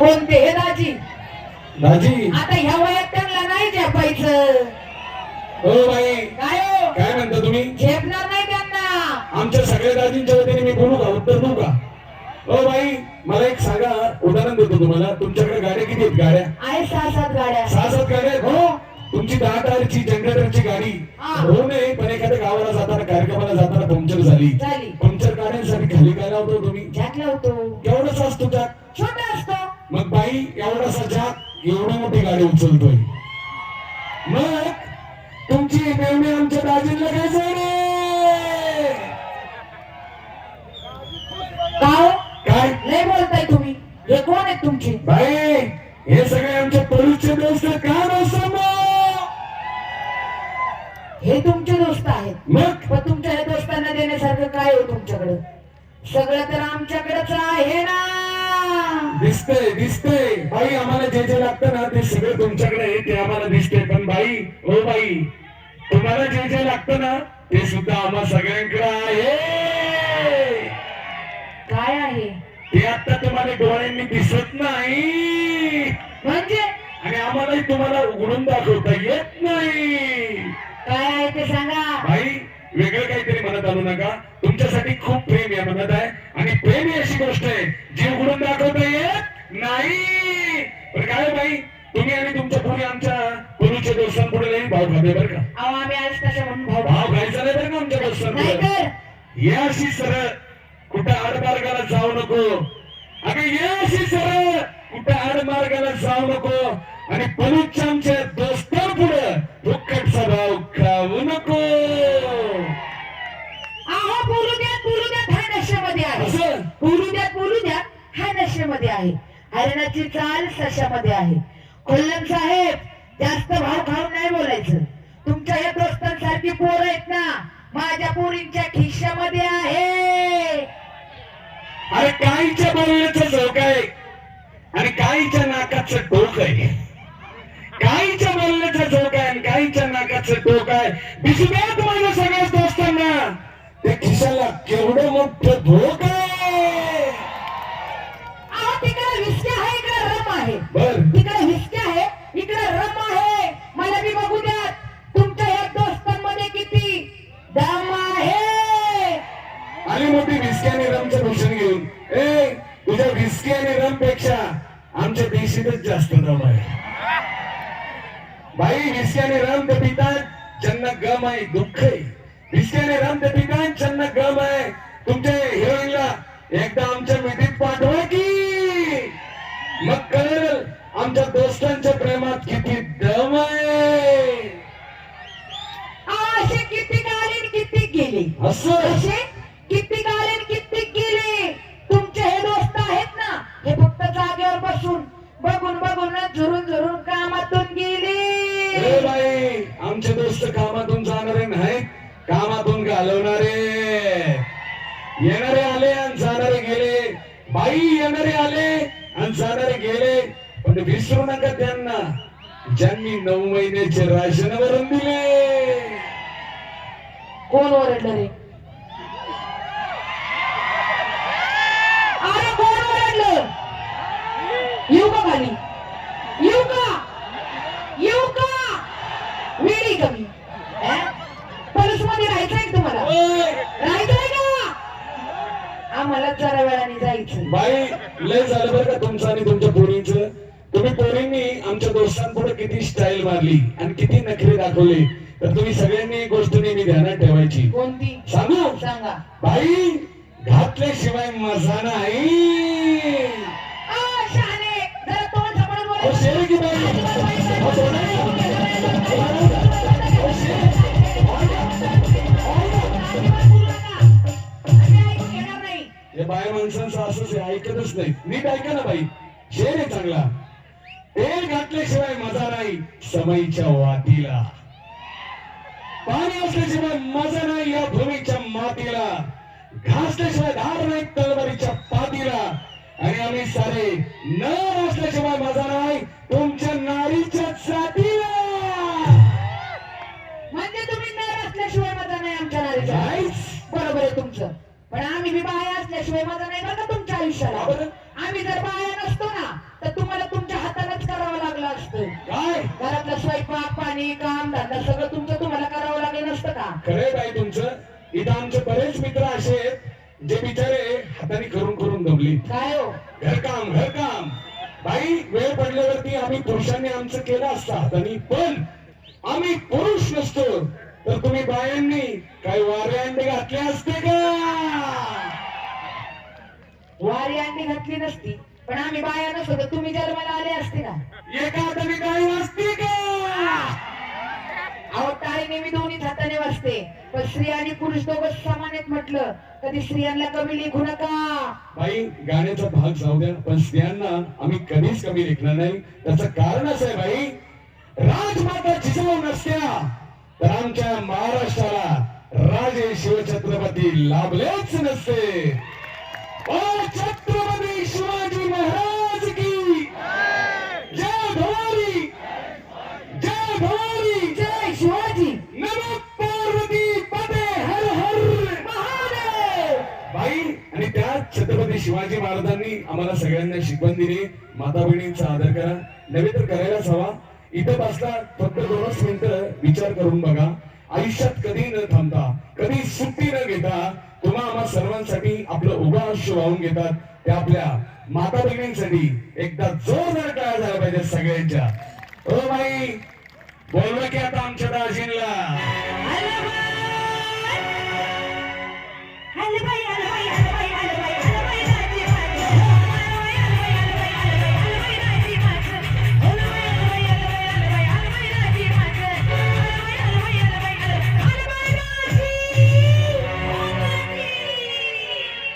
दाजी दाजी आता ह्या वयात त्यांना नाही झेपायचं. हो बाई. काय हो? काय म्हणता तुम्ही? झेपणार नाही त्यांना. आमच्या सगळ्या दाजींच्या वतीने मी बोलू का? उत्तर देऊ का? हो बाई मला एक सांगा उदाहरण देतो तुम्हाला. तुमच्याकडे गाड्या किती आहेत? गाड्या? आहे सहा सात गाड्या. सहा सात गाड्या आहेत? हो. तुमची दहा टायरची जनरेटरची गाडी. हा. हो नाही पण एखाद्या गावाला जाताना कार्यक्रमाला जाताना पंक्चर झाली. झाली. पंक्चर काढण्यासाठी खाली काय लावतो तुम्ही? झॅक लावतो एवढी मोठी गाडी उचलतोय. मग तुमची मेवणी आमच्या दाजींना काय सांगणे? काय? लय बोलताय तुम्ही. हे कोण आहेत तुमचे? बाई हे सगळे आमच्या पोलीसचे दोस्त का नसतं हे तुमचे दोस्त आहेत. मग? पण तुमच्या या दोस्तांना देण्यासारखं काय हो तुमच्याकडे? सगळं तर आमच्याकडेच आहे ना. दिसतंय दिसतंय. बाई आम्हाला जे जे लागतं ना ते सगळं तुमच्याकडे आहे ते आम्हाला दिसतंय. पण बाई हो बाई तुम्हाला जे जे लागतं ना ते सुद्धा आम्हा सगळ्यांकडे आहे. काय आहे? ते आता तुम्हाला डोळ्यांनी दिसत नाही. म्हणजे? आणि आम्हालाही तुम्हाला उघडून दाखवता येत नाही. काय आहे ते सांगा. बाई वेगळं काहीतरी म्हणत आणू नका. तुमच्यासाठी खूप प्रेम या म्हणत आहे. आणि प्रेम ही अशी गोष्ट आहे जी उघडून दाखवता येत नाही. पण काय बाई? तुम्ही आणि तुमच्यापुढे आमच्या पूर्वीच्या दोस्तांपुढे नाही भाव खाते बरं का? अहो आम्ही आज म्हणून भाव खायचा नाही बरं का आमच्या दोस्तांपुढे? ये अशी सरळ कुठं आडमार्गाला जाऊ नको. अगं ये अशी सरळ कुठं आडमार्गाला जाऊ नको. आणि पलूच्या आमच्या त्याची चाल सशामध्ये आहे. कोल्हम साहेब जास्त भाव खाऊन नाही बोलायचं. तुमच्या या दोस्तांसारखी पोरं आहेत ना माझ्या पोरींच्या खिशामध्ये आहे. अरे काहीच्या बोलण्याचं झोक आहे. आणि काहीच्या नाकाचं टोक आहे. काहीच्या बोलण्याचं झोक आहे आणि काहीच्या नाकाचं टोक आहे. दिसण्यात माझ्या सगळ्याच दोस्तांना. ते खिशाला केवढं मोठं धोक आहे अहो तिकडे विस्के आहे इकडे रम आहे. बर. तिकडे विस्के आहे इकडे रम आहे. मला बी बघू द्या तुमच्या या दोस्तांमध्ये किती दम आहे. आली मोठी व्हिस्की आणि रमचं भूषण घेऊन. ए तुझ्या व्हिस्की आणि रमपेक्षा आमच्या देशीतच जास्त दम आहे. बाई व्हिस्की आणि रम ते पितात ज्यांना गम आहे दुःख आहे. व्हिस्की आणि रम ते पितात ज्यांना गम आहे. तुमच्या हिरोईनला एकदा आमच्या मिठीत पाठवा की आमच्या दोस्तांच्या प्रेमात किती दम आहे. असे किती आणि किती गेले. असं? असे किती आणि किती गेले. तुमचे हे दोस्त आहेत ना हे फक्त जागेवर बसून बघून बघून झुरून झुरून कामातून ए गेले बाई आमचे दोस्त कामातून जाणारे नाहीत कामातून घालवणारे. येणारे आले आणि जाणारे गेले. बाई येणारे आले आणि जाणारे गेले. पण विसरू नका त्यांना. ज्यांनी नऊ महिन्याचे राशन भरून दिले. कोण ओरडलं रे? अरे कोण ओरडलं? येऊ का खाली? येऊ का? येऊ का? वेळी कमी. पोलीसमध्ये राहायचंय तुम्हाला? राहायचंय का? आम्हाला जरा वेळाने जायचं. बाई लय झालं बरं का तुमचं आणि तुमच्या पोरींचं? तुम्ही पोरींनी आमच्या दोस्तांपुढे किती स्टाईल मारली आणि किती नखरे दाखवले तर तुम्ही सगळ्यांनी एक गोष्ट नेहमी ध्यानात ठेवायची कोणती सांगू सांगा बाई घातल्याशिवाय मजा नाही की बाई. हे बाय माणसांचं असंच आहे, ऐकतच नाही नीट ऐका ना बाई शेर आहे चांगला तेल घातल्याशिवाय मजा नाही समईच्या वातीला पाणी असल्याशिवाय मजा नाही या भूमीच्या मातीला. घासल्याशिवाय धार नाही तलवारीच्या पातीला. आणि आम्ही सारे नर असल्याशिवाय मजा नाही तुमच्या नारीच्या जातीला. म्हणजे तुम्ही नर असल्याशिवाय मजा नाही आमच्या नारीचा नाहीच. बरोबर आहे तुमचं. पण आम्ही बी बाया असल्याशिवाय मजा नाही. बरं पाणी काम धंदा सगळं तुमचं तुम्हाला करावं लागलं नसतं का? खरे बाई तुमचं. इथं आमचे बरेच मित्र असे आहेत जे बिचारे हाताने करून करून दमली. काय हो? घरकाम घरकाम बाई वेळ पडल्यावरती आम्ही पुरुषांनी आमचं केलं असतं हाताने पण आम्ही पुरुष नसतो. तर तुम्ही बायांनी काही वारे अंडे घातले असते का? वारी अंडी घातली नसती पण आम्ही बाया नसतो तर तुम्ही जन्माला आले असते का? एका हाताने काही वाजते का? अहो दोन्ही हाताने वाजते पण स्त्री आणि पुरुष दोघं समान आहेत म्हटलं कधी स्त्रियांना कमी लिखू नका. बाई गाण्याचा भाग जाऊ द्या पण स्त्रियांना आम्ही कधीच कमी लेखणार नाही. त्याचं कारण असं आहे बाई राजमाता जिजाऊ नसत्या तर आमच्या महाराष्ट्राला राजे शिवछत्रपती लाभलेच नसते. ओ छत्रपती शिवाजी महाराज! आम्हाला सगळ्यांना शिकवण दिली माता बहिणींचा आदर करा. नव्हे तर करायलाच हवा. इथं बसला फक्त दोनच मिनिटं विचार करून बघा. आयुष्यात कधी न थांबता कधी सुट्टी न घेता तुम्हा आम्हा सर्वांसाठी आपलं उभं आयुष्य वाहून घेतात. त्या आपल्या माता बहिणींसाठी एकदा जोरदार टाळा झाला पाहिजे सगळ्यांच्या. ओ बाई बोलवा की आता आमच्या दाजींना.